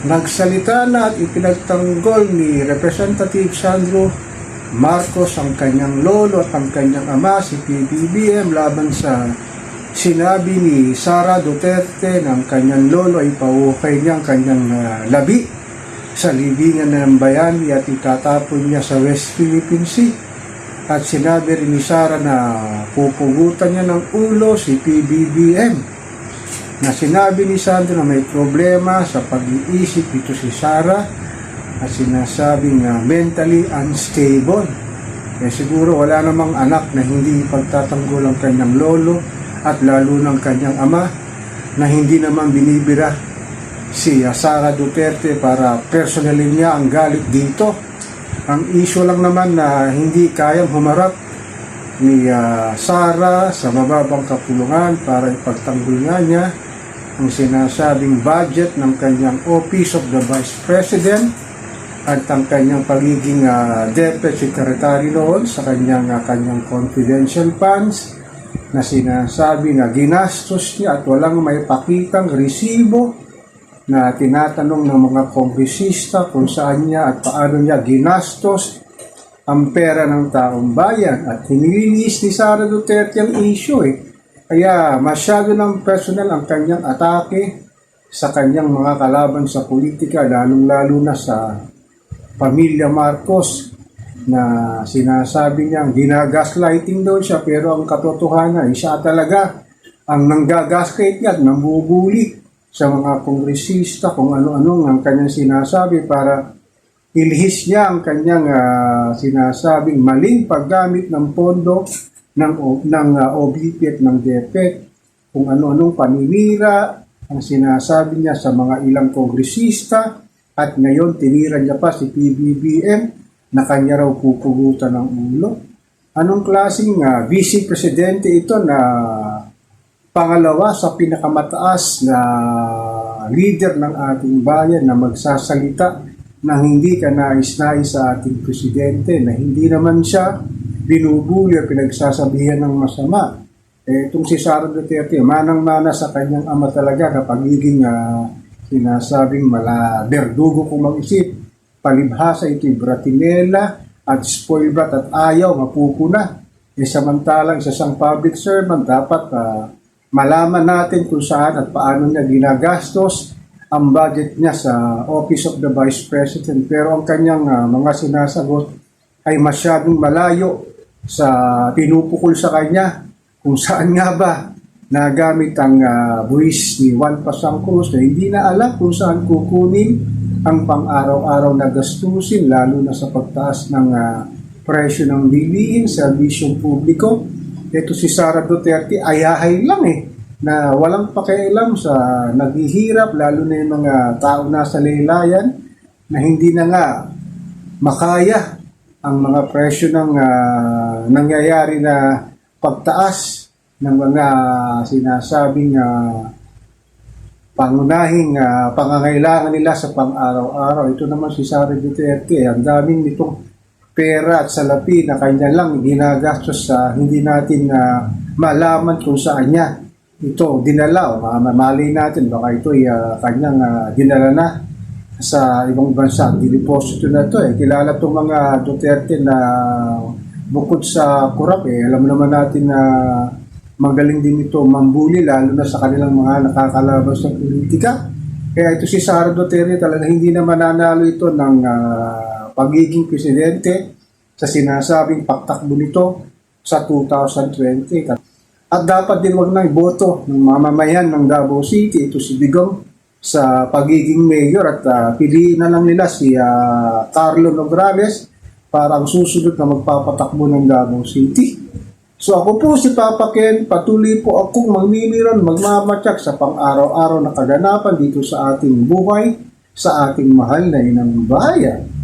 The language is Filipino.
Nagsalita na at ipinagtanggol ni Representative Sandro Marcos ang kanyang lolo at ang kanyang ama si PBBM laban sa sinabi ni Sara Duterte ng kanyang lolo ay pauukay niya ang kanyang ah, labi sa libingan ng bayani at itatapon niya sa West Philippine Sea. At sinabi rin ni Sara na pupugutan niya ng ulo si PBBM na sinabi ni Sandro na may problema sa pag-iisip dito si Sara at sinasabing na mentally unstable. Eh siguro wala namang anak na hindi pagtatanggol ang kanyang lolo at lalo ng kanyang ama na hindi naman binibira si uh, Sara Duterte para personally niya ang galit dito. Ang issue lang naman na hindi kayang humarap ni ah, Sara sa mababang kapulungan para ipagtanggol nga niya ang sinasabing budget ng kanyang Office of the Vice President at ang kanyang pagiging ah, Deputy Secretary noon sa kanyang, ah, kanyang confidential funds na sinasabi na ginastos niya at walang may pakitang resibo na tinatanong ng mga kongresista kung saan niya at paano niya ginastos ang pera ng taong bayan at hinilinis ni Sara Duterte ang issue eh. Kaya masyado ng personal ang kanyang atake sa kanyang mga kalaban sa politika lalong-lalo na sa pamilya Marcos na sinasabi niyang ginagaslighting daw siya pero ang katotohanan ay siya talaga ang nanggagaslight niya at nambubuli sa mga kongresista kung ano-ano ang kanyang sinasabi para ilihis niya ang kanyang ah, sinasabing maling paggamit ng pondo ng, ng ah, OBP ng DepEd kung ano-anong paninira ang sinasabi niya sa mga ilang kongresista at ngayon tinira niya pa si PBBM na kanya raw pupugutan ng ulo. Anong klaseng ah, vice presidente ito na pangalawa sa pinakamataas na leader ng ating bayan na magsasalita na hindi ka nais-nais sa ating presidente na hindi naman siya binubuli o pinagsasabihan ng masama. Eh, itong si Sara Duterte, manang-mana sa kanyang ama talaga na pagiging ah, sinasabing mala berdugo kung mag-isip. Palibhasa ito'y bratinela at spoil brat at ayaw mapupuna. Eh, samantalang sa isang public servant, dapat ah, malaman natin kung saan at paano niya ginagastos ang budget niya sa Office of the Vice President. Pero ang kanyang ah, mga sinasagot ay masyadong malayo sa pinupukol sa kanya kung saan nga ba nagamit ang ah, buwis ni Juan Pasang Cruz na hindi na alam kung saan kukunin ang pang-araw-araw na gastusin lalo na sa pagtaas ng ah, presyo ng bilihin sa bisyong publiko. Ito si Sara Duterte ayahay lang eh na walang pakialam sa naghihirap lalo na yung mga tao nasa laylayan na hindi na nga makaya ang mga presyo ng ah, nangyayari na pagtaas ng mga sinasabing ah, pangunahing ah, pangangailangan nila sa pang-araw-araw. Ito naman si Sara Duterte, ang daming nitong pera at salapi na kanya lang ginagastos sa hindi natin na malaman kung saan niya ito dinala o ma- mamali natin baka ito ah, kanyang ah, dinala na sa ibang bansa. Dideposito na to eh. Kilala itong mga Duterte na bukod sa kurap eh. Alam naman natin na magaling din ito mambuli lalo na sa kanilang mga nakakalaban sa politika. Kaya ito si Sara Duterte talaga hindi na mananalo ito ng ah, pagiging presidente sa sinasabing pagtakbo nito sa 2020. At dapat din wag na iboto ng mamamayan ng Davao City, ito si Digong, sa pagiging mayor at ah, piliin na lang nila si ah, Carlo Nograles para ang susunod na magpapatakbo ng Davao City. So ako po si Papa Ken, patuloy po akong magmimiron, magmamatyak sa pang-araw-araw na kaganapan dito sa ating buhay, sa ating mahal na inang bayan.